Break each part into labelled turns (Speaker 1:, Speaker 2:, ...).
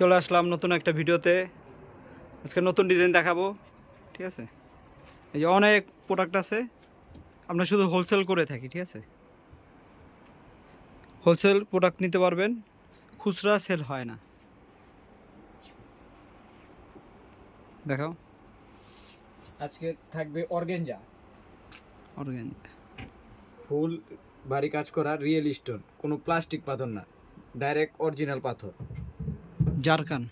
Speaker 1: চলে আসলাম নতুন একটা ভিডিওতে। আজকে নতুন ডিজাইন দেখাবো ঠিক আছে? এই যে অনেক প্রোডাক্ট আছে আমরা শুধু হোলসেল করে থাকি ঠিক আছে? হোলসেল প্রোডাক্ট নিতে পারবেন খুচরা সেল হয় না। দেখাও।
Speaker 2: আজকে থাকবে অর্গেঞ্জা।
Speaker 1: অর্গ্যানিক
Speaker 2: ফুল ভারী কাজ করা রিয়েল স্টোন কোনো প্লাস্টিক পাথর না ডাইরেক্ট অরিজিনাল পাথর।
Speaker 1: জারকান।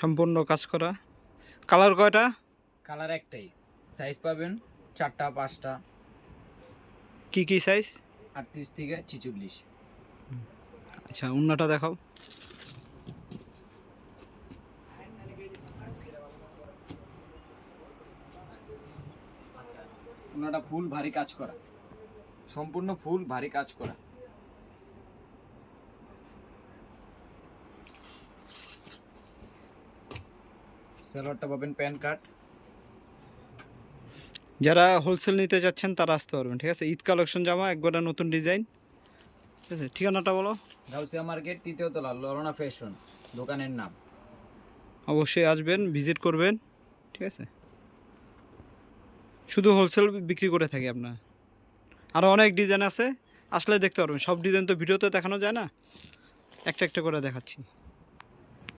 Speaker 1: সম্পূর্ণ কাজ করা। কালার কয়টা?
Speaker 2: কালার একটাই। সাইজ পাবেন চারটা পাঁচটা।
Speaker 1: কি কি সাইজ?
Speaker 2: আটত্রিশ থেকে ছিচল্লিশ।
Speaker 1: আচ্ছা উন্নাটা দেখাও।
Speaker 2: ওনাটা ফুল ভারী কাজ করা। সম্পূর্ণ ফুল ভারী কাজ করা। স্যালোয়ারটা পাবেন প্যান কার্ড।
Speaker 1: যারা হোলসেল নিতে যাচ্ছেন তারা আসতে পারবেন ঠিক আছে? ঈদ কালেকশন জামা একবারে নতুন ডিজাইন। ঠিক আছে? ঠিকানাটা বলো।
Speaker 2: গাউসিয়া মার্কেট তৃতীয় তলা লরনা ফ্যাশন দোকানের নাম।
Speaker 1: অবশ্যই আসবেন ভিজিট করবেন ঠিক আছে? শুধু হোলসেল বিক্রি করে থাকি আপনার আরও অনেক ডিজাইন আছে, আসলে দেখতে পারবেন। সব ডিজাইন তো ভিডিওতে দেখানো যায় না। একটা একটা করে দেখাচ্ছি।